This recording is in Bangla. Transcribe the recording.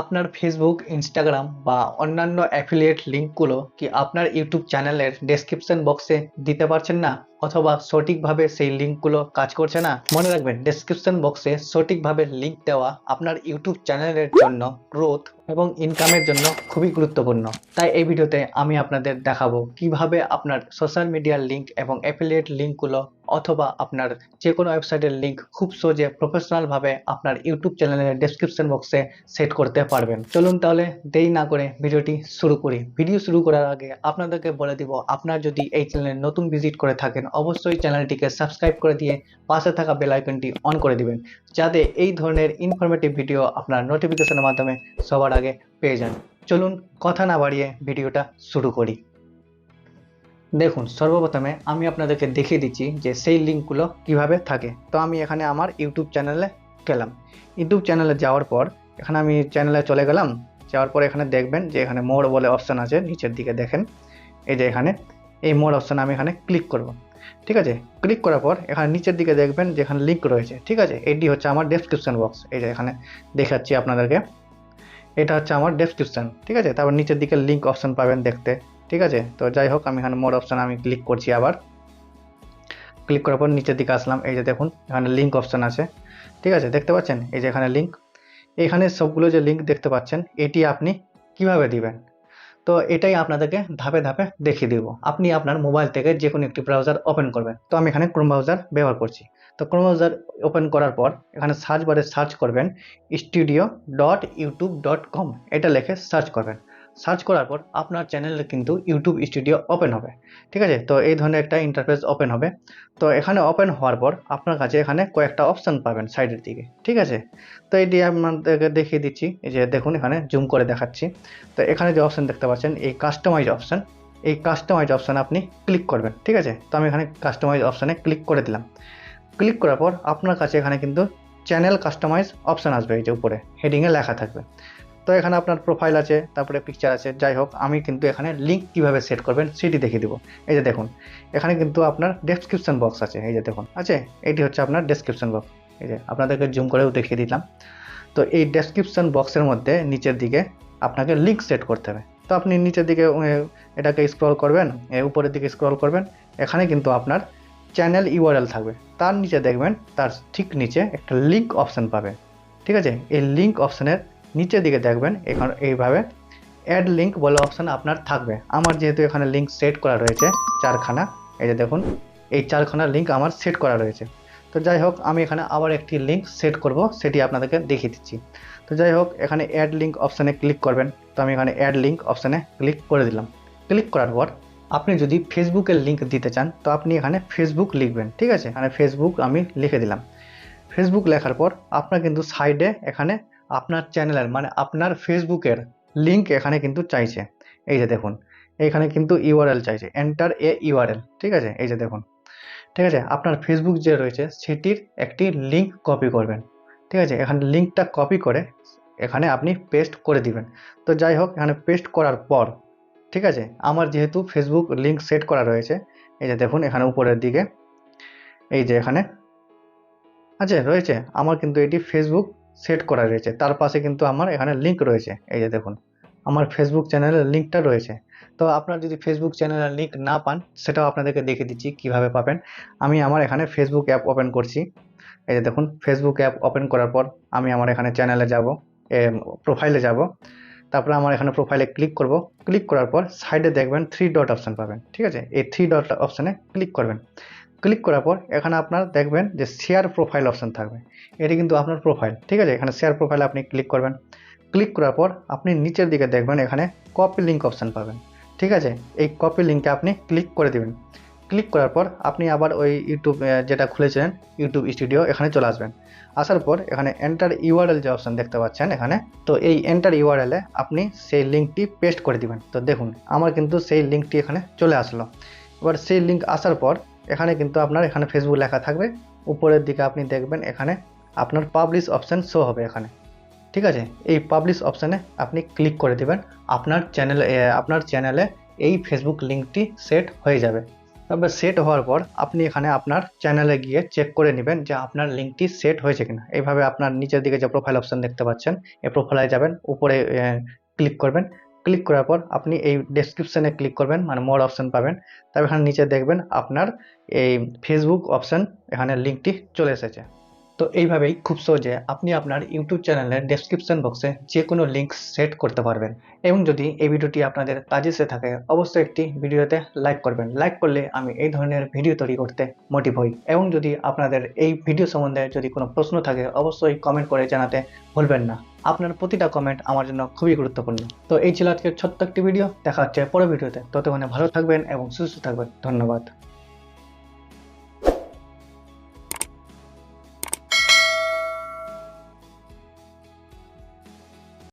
আপনার ফেসবুক ইনস্টাগ্রাম বা অন্যান্য অ্যাফিলিয়েট লিঙ্কগুলো কি আপনার ইউটিউব চ্যানেলের ডেসক্রিপশন বক্সে দিতে পারছেন না? অথবা সঠিকভাবে সেই লিঙ্কগুলো কাজ করছে না, মনে রাখবেন ডেসক্রিপশন বক্সে সঠিকভাবে লিঙ্ক দেওয়া আপনার ইউটিউব চ্যানেলের জন্য গ্রোথ এবং ইনকামের জন্য খুবই গুরুত্বপূর্ণ। তাই এই ভিডিওতে আমি আপনাদের দেখাবো কীভাবে আপনার সোশ্যাল মিডিয়ার লিঙ্ক এবং অ্যাফিলিয়েট লিঙ্কগুলো অথবা আপনার যে কোনো ওয়েবসাইটের লিঙ্ক খুব সহজে প্রফেশনালভাবে আপনার ইউটিউব চ্যানেলের ডেসক্রিপশন বক্সে সেট করতে পারবেন। চলুন তাহলে দেরি না করে ভিডিওটি শুরু করি। ভিডিও শুরু করার আগে আপনাদেরকে বলে দিব, আপনার যদি এই চ্যানেলে নতুন ভিজিট করে থাকেন অবশ্যই চ্যানেলটিকে সাবস্ক্রাইব করে দিয়ে পাশে থাকা বেল আইকনটি অন করে দিবেন, যাতে এই ধরনের ইনফরমেটিভ ভিডিও আপনার নোটিফিকেশনের মাধ্যমে সবার আগে পেয়ে যান। চলুন কথা না বাড়িয়ে ভিডিওটা শুরু করি। দেখুন, সর্বপ্রথমে আমি আপনাদেরকে দেখিয়ে দিচ্ছি যে সেই লিঙ্কগুলো কীভাবে থাকে। তো আমি এখানে আমার ইউটিউব চ্যানেলে গেলাম। ইউটিউব চ্যানেলে যাওয়ার পর, এখানে আমি চ্যানেলে চলে গেলাম। যাওয়ার পর এখানে দেখবেন যে এখানে মোড় বলে অপশান আছে, নিচের দিকে দেখেন। এই যে এখানে, এই মোড় অপশানে আমি এখানে ক্লিক করব। ঠিক আছে? ক্লিক করার পর এখানে নিচের দিকে দেখবেন যে এখানে লিঙ্ক রয়েছে, ঠিক আছে? এটি হচ্ছে আমার ডেসক্রিপশন বক্স এই যে এখানে দেখাচ্ছি আপনাদেরকে। এটা হচ্ছে আমার ডেসক্রিপশন ঠিক আছে? তারপর নিচের দিকে লিঙ্ক অপশান পাবেন দেখতে, ঠিক আছে? তো যাই হোক, আমি এখানে মোর অপশান আমি ক্লিক করছি আবার। ক্লিক করার পর নিচের দিকে আসলাম, এই যে দেখুন, এখানে লিঙ্ক অপশান আছে, ঠিক আছে? দেখতে পাচ্ছেন? এই যে এখানে লিঙ্ক এখানে সবগুলো যে লিঙ্ক দেখতে পাচ্ছেন, এটি আপনি কীভাবে দিবেন? তো এটাই আপনাদেরকে ধাপে ধাপে দেখিয়ে দিব। আপনি আপনার মোবাইল থেকে যে কোনো একটি ব্রাউজার ওপেন করবেন। তো আমি এখানে ক্রোম ব্রাউজার ব্যবহার করছি। তো ক্রোম ব্রাউজার ওপেন করার পর এখানে সার্চ বারে সার্চ করবেন studio dot YouTube dot com এটা লেখে সার্চ করবেন। সার্চ করার পর আপনার চ্যানেলে কিন্তু ইউটিউব স্টুডিও ওপেন হবে। ঠিক আছে? তো এই ধরনের একটা ইন্টারফেস ওপেন হবে। তো এখানে ওপেন হওয়ার পর আপনার কাছে এখানে কয়েকটা অপশান পাবেন সাইডের দিকে। ঠিক আছে? তো এটি আপনাদেরকে দেখিয়ে দিচ্ছি। এই যে দেখুন, এখানে জুম করে দেখাচ্ছি। তো এখানে যে অপশান দেখতে পাচ্ছেন, এই কাস্টমাইজ অপশান এই কাস্টমাইজ অপশানে আপনি ক্লিক করবেন। ঠিক আছে? তো আমি এখানে কাস্টমাইজ অপশানে ক্লিক করে দিলাম। ক্লিক করার পর আপনার কাছে এখানে কিন্তু চ্যানেল কাস্টমাইজ অপশান আসবে, এই যে উপরে। হেডিংয়ে লেখা থাকবে। তো এখানে আপনার প্রোফাইল আছে, তারপরে পিকচার আছে, যাই হোক, আমি কিন্তু এখানে লিঙ্ক কীভাবে সেট করবেন সেটি দেখিয়ে দেবো। এই যে দেখুন, এখানে কিন্তু আপনার ডেসক্রিপশন বক্স আছে, এই যে দেখুন, আছে? এটি হচ্ছে আপনার ডেসক্রিপশন বক্স এই যে আপনাদেরকে জুম করেও দেখিয়ে দিলাম। তো এই ডেসক্রিপশন বক্সের মধ্যে নিচের দিকে আপনাকে লিঙ্ক সেট করতে হবে। তো আপনি নিচের দিকে এটাকে স্ক্রল করবেন উপরের দিকে স্ক্রল করবেন, এখানে কিন্তু আপনার চ্যানেল ইউআরএল থাকবে। তার নিচে দেখবেন, তার ঠিক নিচে একটা লিঙ্ক অপশান পাবে। ঠিক আছে? এই লিঙ্ক অপশানের নিচের দিকে দেখবেন, এখানে এইভাবে অ্যাড লিঙ্ক বলে অপশান আপনার থাকবে। আমার যেহেতু এখানে লিঙ্ক সেট করা রয়েছে, চারখানা, এই যে দেখুন, এই চারখানা লিঙ্ক আমার সেট করা রয়েছে। তো যাই হোক, আমি এখানে আবার একটি লিঙ্ক সেট করব, সেটি আপনাদেরকে দেখিয়ে দিচ্ছি। তো যাই হোক, এখানে অ্যাড লিঙ্ক অপশানে ক্লিক করবেন। তো আমি এখানে অ্যাড লিঙ্ক অপশানে ক্লিক করে দিলাম। ক্লিক করার পর, আপনি যদি ফেসবুকের লিঙ্ক দিতে চান, তো আপনি এখানে ফেসবুক লিখবেন, ঠিক আছে? এখানে ফেসবুক আমি লিখে দিলাম। ফেসবুক লেখার পর, আপনার কিন্তু সাইডে এখানে আপনার চ্যানেলের মানে আপনার ফেসবুকের লিঙ্ক এখানে কিন্তু চাইছে। এই যে দেখুন, এখানে কিন্তু ইউআরএল চাইছে এন্টার এ ইউআরএল ঠিক আছে? এই যে দেখুন, ঠিক আছে? আপনার ফেসবুক যে রয়েছে, সেটির একটি লিঙ্ক কপি করবেন, ঠিক আছে? এখানে লিঙ্কটা কপি করে এখানে আপনি পেস্ট করে দিবেন। তো যাই হোক, এখানে পেস্ট করার পর, ঠিক আছে? আমার যেহেতু ফেসবুক লিঙ্ক সেট করা রয়েছে, এই যে দেখুন, এখানে উপরের দিকে, এই যে এখানে আচ্ছা রয়েছে। আমার কিন্তু এটি ফেসবুক সেট করা রয়েছে। তার পাশে কিন্তু আমার এখানে লিঙ্ক রয়েছে। এই যে দেখুন, আমার ফেসবুক চ্যানেলের লিঙ্কটা রয়েছে। তো আপনার যদি ফেসবুক চ্যানেলের লিঙ্ক না পান, সেটাও আপনাদেরকে দেখিয়ে দিচ্ছি কীভাবে পাবেন। আমি আমার এখানে ফেসবুক অ্যাপ ওপেন করছি। এই যে দেখুন ফেসবুক অ্যাপ ওপেন করার পর আমি আমার এখানে চ্যানেলে যাব প্রোফাইলে যাব। তারপরে আমার এখানে প্রোফাইলে ক্লিক করব। ক্লিক করার পর সাইডে দেখবেন থ্রি ডট অপশান পাবেন। ঠিক আছে? এই থ্রি ডট অপশানে ক্লিক করবেন। ক্লিক করার পর এখানে আপনার দেখবেন যে শেয়ার প্রোফাইল অপশান থাকবে। এটি কিন্তু আপনার প্রোফাইল ঠিক আছে? এখানে শেয়ার প্রোফাইলে আপনি ক্লিক করবেন। ক্লিক করার পর আপনি নিচের দিকে দেখবেন এখানে কপি লিঙ্ক অপশান পাবেন, ঠিক আছে? এই কপি লিঙ্কে আপনি ক্লিক করে দিবেন। ক্লিক করার পর আপনি আবার ওই ইউটিউব যেটা খুলেছিলেন ইউটিউব স্টুডিও এখানে চলে আসবেন। আসার পর এখানে এন্টার ইউআরএল যে অপশান দেখতে পাচ্ছেন এখানে, তো এই এন্টার ইউআরএলে আপনি সেই লিঙ্কটি পেস্ট করে দিবেন। তো দেখুন, আমার কিন্তু সেই লিঙ্কটি এখানে চলে আসলো। এবার সেই লিঙ্ক আসার পর এখানে কিন্তু আপনার এখানে ফেসবুক লেখা থাকবে। উপরের দিকে আপনি দেখবেন এখানে আপনার পাবলিশ অপশান শো হবে এখানে। ঠিক আছে? এই পাবলিশ অপশানে আপনি ক্লিক করে দেবেন। আপনার চ্যানেলে আপনার চ্যানেলে এই ফেসবুক লিঙ্কটি সেট হয়ে যাবে। তারপর সেট হওয়ার পর আপনি এখানে আপনার চ্যানেলে গিয়ে চেক করে নেবেন যে আপনার লিঙ্কটি সেট হয়েছে কিনা। এইভাবে আপনার নিচের দিকে যে প্রোফাইল অপশান দেখতে পাচ্ছেন, এই প্রোফাইলে যাবেন, উপরে ক্লিক করবেন। ক্লিক করার পর আপনি এই ডেসক্রিপশানে ক্লিক করবেন মানে মোর অপশান পাবেন। তারপর এখানে নিচে দেখবেন আপনার এই ফেসবুক অপশান এখানে লিঙ্কটি চলে এসেছে। তো এইভাবেই খুব সহজে আপনি আপনার ইউটিউব চ্যানেলের ডেসক্রিপশন বক্সে যে কোনো লিঙ্ক সেট করতে পারবেন। এবং যদি এই ভিডিওটি আপনাদের কাজে এসে থাকে, অবশ্যই একটি ভিডিওতে লাইক করবেন। লাইক করলে আমি এই ধরনের ভিডিও তৈরি করতে মোটিভ হই। এবং যদি আপনাদের এই ভিডিও সম্বন্ধে যদি কোনো প্রশ্ন থাকে, অবশ্যই কমেন্ট করে জানাতে ভুলবেন না। আপনার প্রতিটা কমেন্ট আমার জন্য খুবই গুরুত্বপূর্ণ। তো এই ছিল আজকের ছোট্ট একটি ভিডিও দেখা হচ্ছে পরের ভিডিওতে। ততক্ষণে ভালো থাকবেন এবং সুস্থ থাকবেন। ধন্যবাদ।